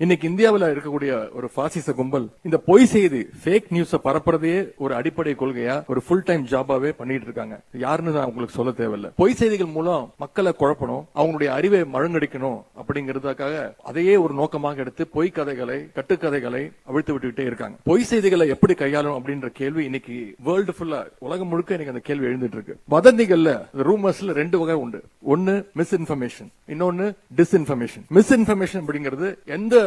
இன்னைக்கு இந்தியாவில் இருக்கக்கூடிய ஒரு பாசிச கும்பல் இந்த பொய் செய்தி ஃபேக் நியூஸ பரப்புறதையே ஒரு அடிப்படை கொள்கையா ஒரு ஃபுல் டைம் ஜாபாவே பண்ணிட்டு இருக்காங்க யாருன்னு நான் உங்களுக்கு சொல்ல தேவையில்ல. பொய் செய்திகள் மூலம் மக்களை குழப்பணும் அவங்களுடைய அறிவை மழுங்கடிக்கணும் அப்படிங்கறதுக்காக அதையே ஒரு நோக்கமாக எடுத்து பொய் கதைகளை கட்டுக்கதைகளை அவிழ்த்து விட்டுக்கிட்டே இருக்காங்க. பொய் செய்திகளை எப்படி கையாளும் அப்படின்ற கேள்வி இன்னைக்கு வேர்ல்டு ஃபுல்லா உலகம் முழுக்க இன்னைக்கு அந்த கேள்வி எழுந்துட்டு இருக்கு வதந்திகள்ல ரூமர்ஸ்ல ரெண்டு வகை உண்டு. ஒன்னு மிஸ் இன்ஃபர்மேஷன் இன்னொன்னு டிஸ்இன்ஃபர்மேஷன் மிஸ் இன்ஃபர்மேஷன் அப்படிங்கிறது எந்த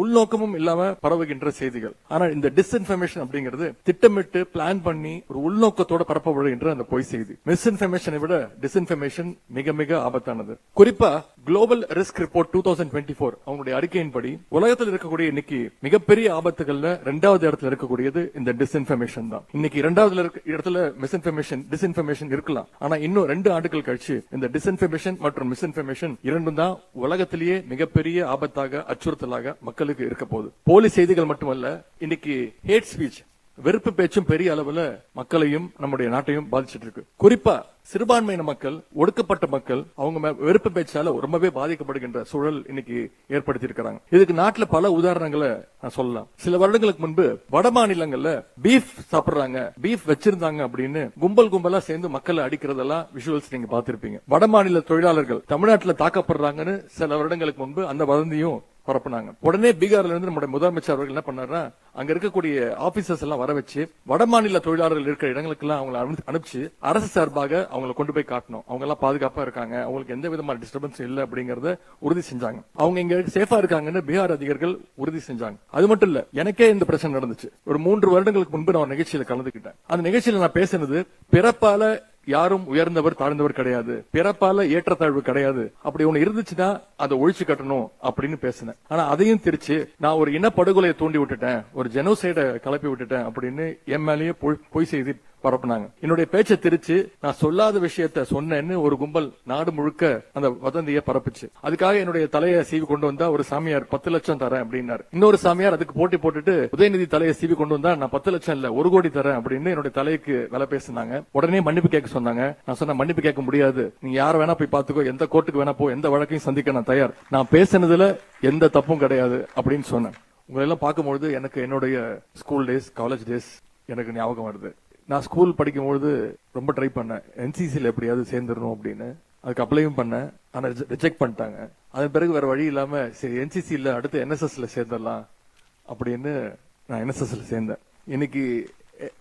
உள்நோக்கமும் இல்லாம பரவுகின்ற செய்திகள். ஆனா இந்த டிஸ்இன்ஃபர்மேஷன் அப்படிங்கிறது திட்டமிட்டு பிளான் பண்ணி ஒரு உள்நோக்கத்தோட பரப்பப்படுகின்ற அந்த பொய் செய்தி. மிஸ் இன்ஃபர்மேஷனை விட டிஸ்இன்ஃபர்மேஷன் மிக மிக ஆபத்தானது. குறிப்பா global risk report two thousand twenty four அவங்களுடைய அறிக்கையின்படி உலகத்தில் இருக்கக்கூடிய இன்னைக்கு மிகப்பெரிய ஆபத்துகள்ல ரெண்டாவது இடத்துல இருக்கக்கூடியது இந்த டிஸ்இன்ஃபர்மேஷன் தான். இன்னைக்கு இரண்டாவது இடத்துல மிஸ் இன்ஃபர்மேஷன் டிஸ்இன்ஃபர்மேஷன் இருக்கலாம். ஆனா இன்னும் ரெண்டு ஆண்டுகள் கழிச்சு இந்த டிஸ்இன்ஃபர்மேஷன் மற்றும் மிஸ் இன்ஃபர்மேஷன் இரண்டும் தான் உலகத்திலேயே மிகப்பெரிய ஆபத்தாக அச்சுறுத்தலாக மக்களுக்கு இருக்க போகுது. போலி செய்திகள் மட்டுமல்ல இன்னைக்கு ஹேட் ஸ்பீச் வெறுப்பு பேச்சும் பெரிய அளவுல மக்களையும் நம்முடைய நாட்டையும் பாதிச்சிட்டு இருக்கு குறிப்பா சிறுபான்மையின மக்கள் ஒடுக்கப்பட்ட மக்கள் அவங்க மே- வெறுப்பு பேச்சால ரொம்பவே பாதிக்கப்படுகின்ற சூழல் இன்னைக்கு ஏற்படுத்தி இருக்கிறாங்க இதுக்கு நாட்டுல பல உதாரணங்களை நான் சொல்லலாம். சில வருடங்களுக்கு முன்பு வட மாநிலங்கள்ல பீஃப் சாப்பிடுறாங்க பீஃப் வச்சிருந்தாங்க அப்படின்னு கும்பல் கும்பலா சேர்ந்து மக்களை அடிக்கிறதெல்லாம் விஷுவல்ஸ் நீங்க பாத்திருப்பீங்க வட மாநில தொழிலாளர்கள் தமிழ்நாட்டுல தாக்கப்படுறாங்கன்னு சில வருடங்களுக்கு முன்பு அந்த வதந்தியும் பரப்புனாங்க. உடனே பீகார்ல இருந்து நம்முடைய முதலமைச்சர் அவர்கள் என்ன பண்ணாருன்னா அங்க இருக்கக்கூடிய ஆபீசர்ஸ் எல்லாம் வர வச்சு வட மாநில தொழிலாளர்கள் இருக்கிற இடங்களுக்கு எல்லாம் அவங்களை அனுப்பிச்சு அரசு சார்பாக அவங்களை கொண்டு போய் காட்டணும். அவங்க எல்லாம் பாதுகாப்பா இருக்காங்க. அவங்களுக்கு எந்த விதமான டிஸ்டர்பன்ஸ் இல்லை அப்படிங்கறத உறுதி செஞ்சாங்க. அவங்க இங்க சேஃபா இருக்காங்கன்னு பீகார் அதிகாரிகள் உறுதி செஞ்சாங்க. அது மட்டும் இல்ல எனக்கே இந்த பிரச்சனை நடந்துச்சு. ஒரு மூன்று வருடங்களுக்கு முன்பு நான் நிகழ்ச்சியில் நிகழ்ச்சியில கலந்துக்கிட்டேன். அந்த நிகழ்ச்சியில நான் பேசினது பிறப்பால யாரும் உயர்ந்தவர் தாழ்ந்தவர் கிடையாது. பிறப்பால ஏற்றத்தாழ்வு கிடையாது. அப்படி ஒண்ணு இருந்துச்சுன்னா அதை ஒழிச்சு கட்டணும் அப்படின்னு பேசினேன். ஆனா அதையும் திருச்சு நான் ஒரு இனப்படுகொலையை தூண்டி விட்டுட்டேன். ஒரு ஜெனோசைட கிளப்பி விட்டுட்டேன் அப்படின்னு என் மேலேயே பொய் பொய் செய்தி பரப்புனாங்க. என்னுடைய பேச்சை திருச்சு நான் சொல்லாத விஷயத்த சொன்னேன்னு ஒரு கும்பல் நாடு முழுக்க அந்த வதந்தியை பரப்புச்சு. அதுக்காக என்னுடைய தலையை சீவி கொண்டு வந்தா ஒரு சாமியார் பத்து லட்சம் தரேன் அப்படின்னாரு. இன்னொரு சாமியார் அதுக்கு போட்டி போட்டுட்டு உதயநிதி தலையை சீவி கொண்டு வந்தா நான் பத்து லட்சம் இல்ல ஒரு கோடி தரேன் அப்படின்னு என்னுடைய தலைக்கு விலை பேசினாங்க. உடனே மன்னிப்பு கேட்க சொன்னாங்க. நான் சொன்ன மன்னிப்பு கேட்க முடியாது. நீங்க யார வேணா போய் பாத்துக்கோ எந்த கோர்ட்டுக்கு வேணா போ எந்த வழக்கையும் சந்திக்க நான் தயார். நான் பேசினதுல எந்த தப்பும் கிடையாது அப்படின்னு சொன்னேன். உங்களெல்லாம் பார்க்கும்பொழுது எனக்கு என்னுடைய ஸ்கூல் டேஸ் காலேஜ் டேஸ் எனக்கு ஞாபகம் வருது. நான் ஸ்கூல் படிக்கும்பொழுது ரொம்ப ட்ரை பண்ணேன். என்சிசியில் எப்படியாவது சேர்ந்துடணும் அப்படின்னு. அதுக்கு அப்ளையும் பண்ணேன். ஆனால் ரிஜெக்ட் பண்ணிட்டாங்க. அதன் பிறகு வேற வழி இல்லாமல் சரி என்சிசியில் அடுத்து என்எஸ்எஸ்ல சேர்ந்துடலாம் அப்படின்னு நான் என்எஸ்எஸ்ல சேர்ந்தேன். இன்னைக்கு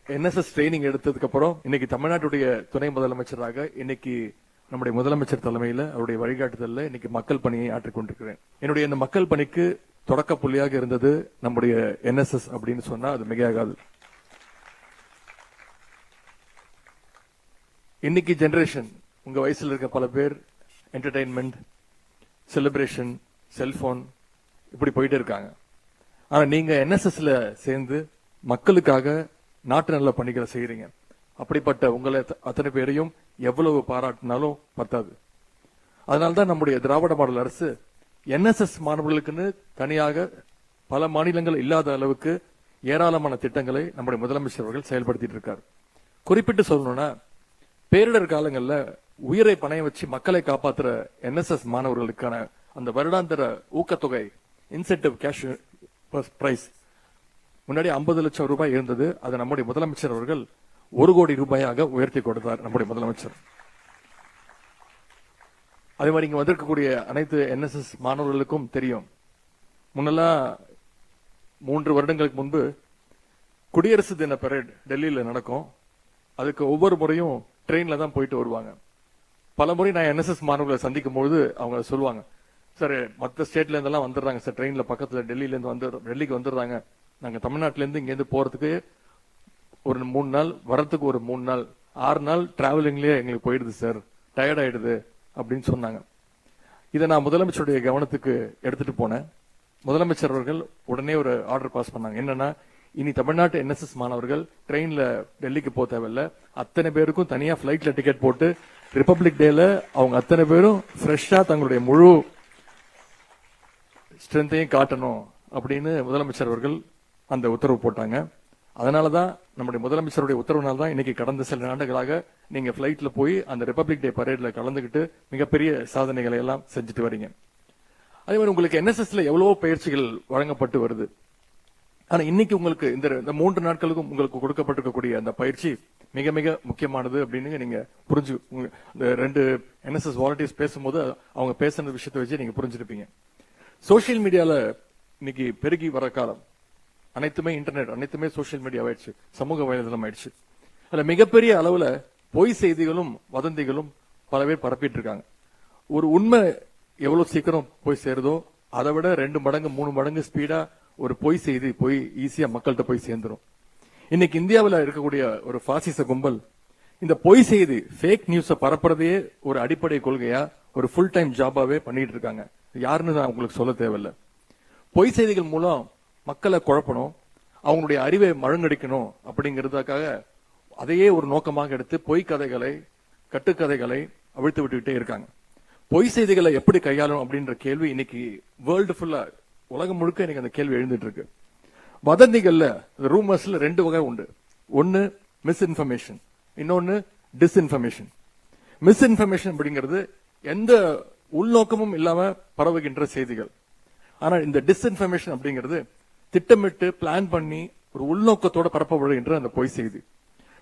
என்எஸ்எஸ் ட்ரைனிங் எடுத்ததுக்கு அப்புறம் இன்னைக்கு தமிழ்நாட்டுடைய துணை முதலமைச்சராக இன்னைக்கு நம்முடைய முதலமைச்சர் தலைமையில் அவருடைய வழிகாட்டுதலில் இன்னைக்கு மக்கள் பணியை ஆற்றிக்கொண்டிருக்கிறேன் என்னுடைய இந்த மக்கள் பணிக்கு தொடக்க புள்ளியாக இருந்தது நம்முடைய என்எஸ்எஸ் அப்படின்னு சொன்னா அது மிகையாகாது. இன்னைக்கு ஜென்ரேஷன் உங்க வயசுல இருக்க பல பேர் என்டர்டைன்மெண்ட் செலிப்ரேஷன் செல்போன் இப்படி போயிட்டு இருக்காங்க. ஆனா நீங்க என்எஸ்எஸ்ல சேர்ந்து மக்களுக்காக நாட்டு நல்ல பணிகளை செய்யறீங்க அப்படிப்பட்ட உங்களை அத்தனை பேரையும் எவ்வளவு பாராட்டினாலும் பத்தாது. அதனால்தான் நம்முடைய திராவிட மாடல் அரசு என்எஸ்எஸ் மாணவர்களுக்குன்னு தனியாக பல மாநிலங்கள் இல்லாத அளவுக்கு ஏராளமான திட்டங்களை நம்முடைய முதலமைச்சர் அவர்கள் செயல்படுத்திட்டு இருக்கார். குறிப்பிட்டு சொல்லணும்னா பேரிடர் காலங்களில் உயிரை பணைய வச்சு மக்களை காப்பாத்துற என்எஸ்எஸ் மாணவர்களுக்கான அந்த வருடாந்திர ஊக்கத்தொகை இன்சென்டிவ் கேஷ் பிரைஸ் முன்னாடி 50 லட்சம் ரூபாய் இருந்தது. அது நம்முடைய முதலமைச்சர் அவர்கள் ஒரு கோடி ரூபாயாக உயர்த்தி கொடுத்தார் நம்முடைய முதலமைச்சர். அதே மாதிரி இங்க வந்திருக்கக்கூடிய அனைத்து என்எஸ்எஸ் மாணவர்களுக்கும் தெரியும். முன்னெல்லாம் மூன்று வருடங்களுக்கு முன்பு குடியரசு தின பரேட் டெல்லியில் நடக்கும். அதுக்கு ஒவ்வொரு முறையும் ட்ரெயினில் தான் போயிட்டு வருவாங்க. பல முறை நான் என்எஸ்எஸ் மாணவர்களை சந்திக்கும் பொழுது அவங்க சொல்லுவாங்க சார் மற்ற ஸ்டேட்ல இருந்தெல்லாம் வந்துடுறாங்க சார் ட்ரெயினில் பக்கத்தில் டெல்லியிலேருந்து வந்து டெல்லிக்கு வந்துடுறாங்க. நாங்கள் தமிழ்நாட்டிலேருந்து இங்கேருந்து போகிறதுக்கு ஒரு மூணு நாள் வரத்துக்கு ஒரு மூணு நாள் ஆறு நாள் டிராவலிங்லேயே எங்களுக்கு போயிடுது சார் டயர்ட் ஆயிடுது அப்படின்னு சொன்னாங்க. இதை நான் முதலமைச்சருடைய கவனத்துக்கு எடுத்துட்டு போனேன். முதலமைச்சர் அவர்கள் உடனே ஒரு ஆர்டர் பாஸ் பண்ணாங்க. என்னன்னா இனி தமிழ்நாட்டு என்எஸ்எஸ் மாணவர்கள் ட்ரெயின்ல டெல்லிக்கு போக தேவையில்ல. அத்தனை பேருக்கும் தனியா ஃப்ளைட்டில் டிக்கெட் போட்டு ரிப்பப்ளிக் டேல அவங்க அத்தனை பேரும் ஃப்ரெஷ்ஷா தங்களுடைய முழு ஸ்ட்ரென்த்தையும் காட்டணும் அப்படின்னு முதலமைச்சர் அவர்கள் அந்த உத்தரவு போட்டாங்க. அதனாலதான் நம்முடைய முதலமைச்சருடைய உத்தரவுனால தான் இன்னைக்கு கடந்த சில ஆண்டுகளாக நீங்க ஃப்ளைட்டில் போய் அந்த ரிப்பப்ளிக் டே பரேட்ல கலந்துகிட்டு மிகப்பெரிய சாதனைகளை எல்லாம் செஞ்சுட்டு வரீங்க. அதே மாதிரி உங்களுக்கு என்எஸ்எஸ்ல எவ்வளவோ பயிற்சிகள் வழங்கப்பட்டு வருது. ஆனா இன்னைக்கு உங்களுக்கு இந்த இந்த மூன்று நாட்களுக்கும் உங்களுக்கு கொடுக்கப்பட்டிருக்கக்கூடிய அந்த பயிற்சி மிக மிக முக்கியமானது அப்படின்னு நீங்க புரிஞ்சு இந்த ரெண்டு என்எஸ்எஸ் வாலண்டியர்ஸ் பேசும்போது அவங்க பேசுன விஷயத்தை வச்சு நீங்க புரிஞ்சிருப்பீங்க. சோஷியல் மீடியால இன்னைக்கு பெருகி வர காலம். அனைத்துமே இன்டர்நெட் அனைத்துமே சோஷியல் மீடியா ஆயிடுச்சு. சமூக வலைதளம் ஆயிடுச்சு. அதுல மிகப்பெரிய அளவுல பொய் செய்திகளும் வதந்திகளும் பல பேர் பரப்பிட்டு இருக்காங்க ஒரு உண்மை எவ்வளவு சீக்கிரம் போய் சேருதோ அதை விட ரெண்டு மடங்கு மூணு மடங்கு ஸ்பீடா ஒரு பொய் செய்தி போய் ஈஸியா மக்கள்கிட்ட போய் சேர்ந்துரும். இன்னைக்கு இந்தியாவில் இருக்கக்கூடிய ஒரு பாசிச கும்பல் இந்த பொய் செய்தி ஃபேக் நியூஸை பரப்புறதையே ஒரு அடிப்படை கொள்கையா ஒரு ஃபுல் டைம் ஜாபாவே பண்ணிட்டு இருக்காங்க. யாருன்னு நான் உங்களுக்கு சொல்ல தேவையில்ல. பொய் செய்திகள் மூலம் மக்களை குழப்பணும் அவங்களுடைய அறிவை மழுங்கடிக்கணும் அப்படிங்கிறதுக்காக அதையே ஒரு நோக்கமாக எடுத்து பொய் கதைகளை கட்டுக்கதைகளை அவிழ்த்து விட்டுக்கிட்டே இருக்காங்க. பொய் செய்திகளை எப்படி கையாளும் அப்படின்ற கேள்வி இன்னைக்கு வேர்ல்டு ஃபுல்லா உலகம் முழுக்க எனக்கு அந்த கேள்வி எழுந்துட்டு இருக்கு. வதந்திகள்ல ரூமர்ஸ்ல ரெண்டு வகை உண்டு. ஒன்னு மிஸ்இன்ஃபர்மேஷன் இன்னொன்னு டிஸ்இன்ஃபர்மேஷன் மிஸ்இன்ஃபர்மேஷன் அப்படிங்கிறது எந்த உள்நோக்கமும் இல்லாம பரவுகின்ற செய்திகள். ஆனா இந்த டிஸ்இன்ஃபர்மேஷன் அப்படிங்கிறது திட்டமிட்டு பிளான் பண்ணி ஒரு உள்நோக்கத்தோட பரப்பப்படுகின்ற அந்த பொய் செய்தி.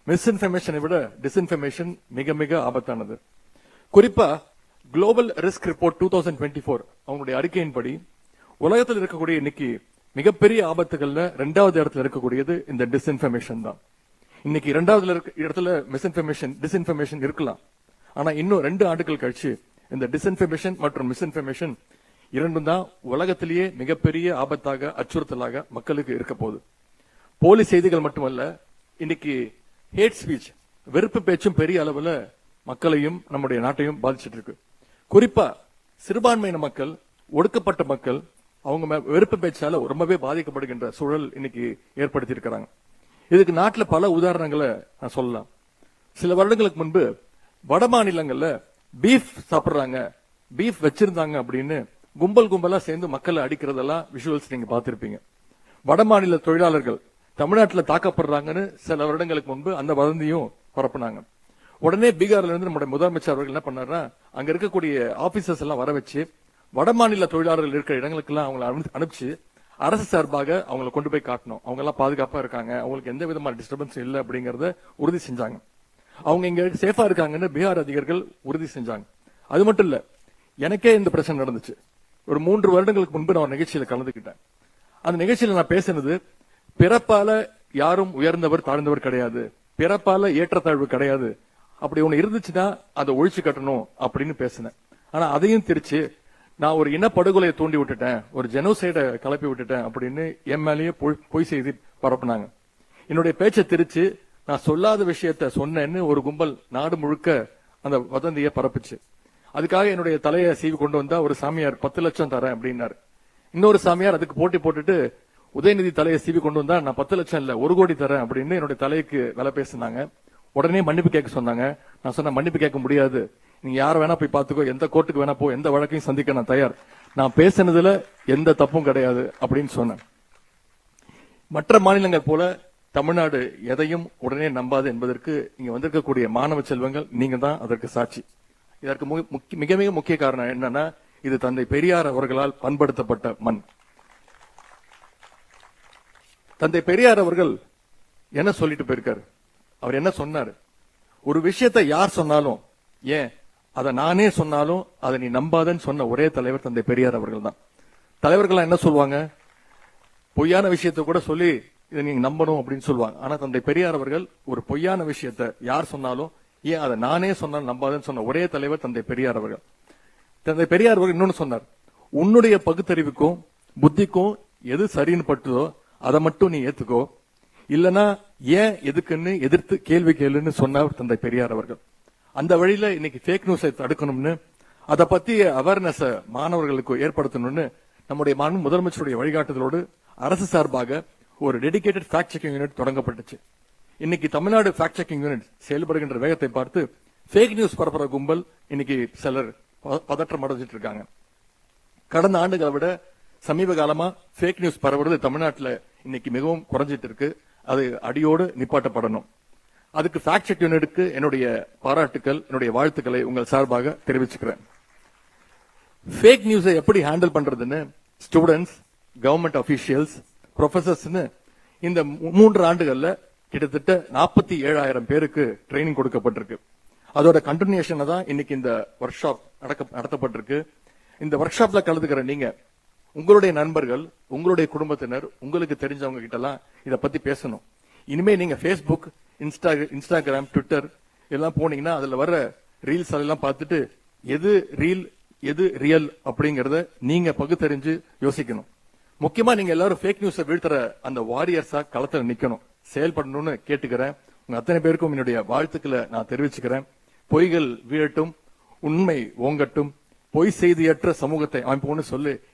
மிஸ்இன்ஃபர்மேஷனை விட டிஸ்இன்ஃபர்மேஷன் மிக மிக ஆபத்தானது. குறிப்பா global risk report two thousand twenty four அவங்களுடைய அறிக்கையின்படி உலகத்தில் இருக்கக்கூடிய இன்னைக்கு மிகப்பெரிய ஆபத்துகள்ல ரெண்டாவது இடத்துல இருக்கக்கூடியது இந்த டிஸ்இன்ஃபர்மேஷன் தான். இன்னைக்கு இரண்டாவதுல இருக்க இடத்துல மிஸ்இன்ஃபர்மேஷன் டிஸ்இன்ஃபர்மேஷன் இருக்கலாம். ஆனா இன்னும் ரெண்டு ஆண்டுகள் கழிச்சு இந்த டிஸ்இன்ஃபர்மேஷன் மற்றும் மிஸ்இன்ஃபர்மேஷன் இரண்டும் தான் உலகத்திலேயே மிகப்பெரிய ஆபத்தாக அச்சுறுத்தலாக மக்களுக்கு இருக்க போகுது. போலி செய்திகள் மட்டுமல்ல இன்னைக்கு ஹேட் ஸ்பீச் வெறுப்பு பேச்சும் பெரிய அளவுல மக்களையும் நம்முடைய நாட்டையும் பாதிச்சிட்டு இருக்கு. குறிப்பா சிறுபான்மையின மக்கள் ஒடுக்கப்பட்ட மக்கள் அவங்க மே- வெறுப்பு பேச்சால ரொம்பவே பாதிக்கப்படுகின்ற சூழல் இன்னைக்கு ஏற்படுத்தி இருக்கிறாங்க இதுக்கு நாட்டில் பல உதாரணங்களை நான் சொல்லலாம். சில வருடங்களுக்கு முன்பு வட மாநிலங்கள்ல பீஃப் சாப்பிட்றாங்க. பீஃப் வச்சிருந்தாங்க அப்படின்னு கும்பல் கும்பலா சேர்ந்து மக்களை அடிக்கிறதெல்லாம் விஷுவல்ஸ் நீங்க பார்த்திருப்பீங்க. வட மாநில தொழிலாளர்கள் தமிழ்நாட்டில் தாக்கப்படுறாங்கன்னு சில வருடங்களுக்கு முன்பு அந்த வதந்தியும் பரப்புனாங்க. உடனே பீகார்ல இருந்து நம்முடைய முதலமைச்சர் அவர்கள் என்ன பண்ணாருன்னா அங்க இருக்கக்கூடிய ஆபீசர்ஸ் எல்லாம் வர வச்சு வட மாநில தொழிலாளர்கள் இருக்கிற இடங்களுக்கெல்லாம் அவங்களை அனுப்பிச்சு அரசு சார்பாக அவங்கள கொண்டு போய் காட்டணும். அவங்க எல்லாம் பாதுகாப்பா இருக்காங்க. அவங்களுக்கு எந்த விதமான டிஸ்டர்பன்ஸ் இல்லை அப்படிங்கறத உறுதி செஞ்சாங்க. அவங்க இங்க சேஃபா இருக்காங்கன்னு பீகார் அதிகாரிகள் உறுதி செஞ்சாங்க. அது மட்டும் இல்ல எனக்கே இந்த பிரச்சனை நடந்துச்சு. ஒரு மூன்று வருடங்களுக்கு முன்பு நான் ஒரு நிகழ்ச்சியில கலந்துக்கிட்டேன். அந்த நிகழ்ச்சியில நான் பேசினது பிறப்பால யாரும் உயர்ந்தவர் தாழ்ந்தவர் கிடையாது. பிறப்பால ஏற்றத்தாழ்வு கிடையாது. அப்படி ஒண்ணு இருந்துச்சுன்னா அதை ஒழிச்சு கட்டணும் அப்படின்னு பேசினேன். ஆனா அதையும் திருச்சு நான் ஒரு இனப்படுகொலையை தூண்டி விட்டுட்டேன் ஒரு ஜெனோசைடை கலப்பி விட்டுட்டேன் அப்படின்னு என் மேலேயே பொய் பொய் செய்தி பரப்புனாங்க. என்னுடைய பேச்சை திரிச்சு நான் சொல்லாத விஷயத்த சொன்னேன்னு ஒரு கும்பல் நாடு முழுக்க அந்த வதந்தியை பரப்புச்சு. அதுக்காக என்னுடைய தலையை சீவி கொண்டு வந்தா ஒரு சாமியார் பத்து லட்சம் தரேன் அப்படின்னாரு. இன்னொரு சாமியார் அதுக்கு போட்டி போட்டுட்டு உதயநிதி தலையை சீவி கொண்டு வந்தா நான் பத்து லட்சம் இல்ல ஒரு கோடி தரேன் அப்படின்னு என்னுடைய தலைக்கு விலை பேசினாங்க. உடனே மன்னிப்பு கேட்க சொன்னாங்க. நான் சொன்ன மன்னிப்பு கேட்க முடியாது. நீங்க யார வேணா போய் பாத்துக்கோ எந்த கோர்ட்டுக்கு வேணா போ எந்த வழக்கையும் சந்திக்க நான் தயார். நான் பேசினதுல எந்த தப்பும் கிடையாது அப்படின்னு சொன்னேன். மற்ற மாநிலங்கள் போல தமிழ்நாடு எதையும் உடனே நம்பாது என்பதற்கு இங்க வந்திருக்கக்கூடிய மாணவ செல்வங்கள் நீங்க தான் அதற்கு சாட்சி. இதற்கு முக்கிய- மிக மிக முக்கிய காரணம் என்னன்னா இது தந்தை பெரியார் அவர்களால் பண்படுத்தப்பட்ட மண். தந்தை பெரியார் அவர்கள் என்ன சொல்லிட்டு போயிருக்காரு? அவர் என்ன சொன்னாரு? ஒரு விஷயத்தை யார் சொன்னாலும் ஏன்? அதை நானே சொன்னாலும் அதை நீ நம்பாதன்னு சொன்ன ஒரே தலைவர் தந்தை பெரியார் அவர்கள் தான். தலைவர்கள்லாம் என்ன சொல்லுவாங்க? பொய்யான விஷயத்தை கூட சொல்லி இதை நீங்க நம்பணும் அப்படின்னு சொல்லுவாங்க. ஆனா தந்தை பெரியார் அவர்கள் ஒரு பொய்யான விஷயத்தை யார் சொன்னாலும் ஏன் அதை நானே சொன்னாலும் நம்பாதன்னு சொன்ன ஒரே தலைவர் தந்தை பெரியார் அவர்கள். தந்தை பெரியார் அவர்கள் இன்னொன்னு சொன்னார். உன்னுடைய பகுத்தறிவுக்கும் புத்திக்கும் எது சரின்னு பட்டுதோ அதை மட்டும் நீ ஏத்துக்கோ. இல்லைன்னா ஏன் எதுக்குன்னு எதிர்த்து கேள்வி கேளுன்னு சொன்னார் தந்தை பெரியார் அவர்கள். அந்த வழியில இன்னைக்கு ஃபேக் நியூஸை தடுக்கணும்னு அதை பத்தி அவேர்னஸ் மாணவர்களுக்கு ஏற்படுத்தணும்னு நம்முடைய மாநில முதலமைச்சருடைய வழிகாட்டுதலோடு அரசு சார்பாக ஒரு டெடிகேட்டட் ஃபேக்ட் செக்கிங் யூனிட் தொடங்கப்பட்டுச்சு. இன்னைக்கு தமிழ்நாடு ஃபேக்ட் செக்கிங் யூனிட் செயல்படுகின்ற வேகத்தை பார்த்து ஃபேக் நியூஸ் பரப்புற கும்பல் இன்னைக்கு சிலர் பதற்றம் அடைஞ்சிட்டு இருக்காங்க. கடந்த ஆண்டுகளை விட சமீப காலமா ஃபேக் நியூஸ் பரவுறது தமிழ்நாட்டில் இன்னைக்கு மிகவும் குறைஞ்சிட்டு இருக்கு. அது அடியோடு நிப்பாட்டப்படணும். அதுக்கு ஃபேக்ட் செக் யூனிட்டுக்கு என்னுடைய பாராட்டுக்கள் என்னுடைய வாழ்த்துக்களை உங்கள் சார்பாக தெரிவிச்சுக்கிறேன். ஃபேக் நியூஸை எப்படி ஹேண்டில் பண்றதுன்னு ஸ்டூடெண்ட்ஸ் கவர்மெண்ட் அபிஷியல்ஸ் ப்ரொஃபசர்ஸ்னு இந்த மூன்று ஆண்டுகள்ல கிட்டத்தட்ட நாற்பத்தி ஏழாயிரம் பேருக்கு ட்ரைனிங் கொடுக்கப்பட்டிருக்கு. அதோட கண்டினியூஷனை தான் இன்னைக்கு இந்த ஒர்க் ஷாப் நடக்க நடத்தப்பட்டிருக்கு. இந்த ஒர்க் ஷாப்ல கலந்துக்கிற நீங்க உங்களுடைய நண்பர்கள் உங்களுடைய குடும்பத்தினர் உங்களுக்கு தெரிஞ்சவங்க கிட்டலாம் இதை பத்தி பேசணும். இனிமே நீங்க ஃபேஸ்புக் இன்ஸ்டா இன்ஸ்டாகிராம் ட்விட்டர் எல்லாம் போனீங்கன்னா அதுல வர ரீல்ஸ் அதெல்லாம் பார்த்துட்டு எது ரீல் எது ரியல் அப்படிங்கறத நீங்க பகுத்தறிஞ்சு யோசிக்கணும். முக்கியமா நீங்க எல்லாரும் ஃபேக் நியூஸை வீழ்த்துற அந்த வாரியர்ஸா களத்துல நிக்கணும். செயல்படணும்னு கேட்டுக்கிறேன். உங்க அத்தனை பேருக்கும் என்னுடைய வாழ்த்துக்களை நான் தெரிவிச்சுக்கிறேன். பொய்கள் வீழட்டும் உண்மை ஓங்கட்டும் பொய் செய்தியற்ற சமூகத்தை அமைப்போம்னு சொல்லி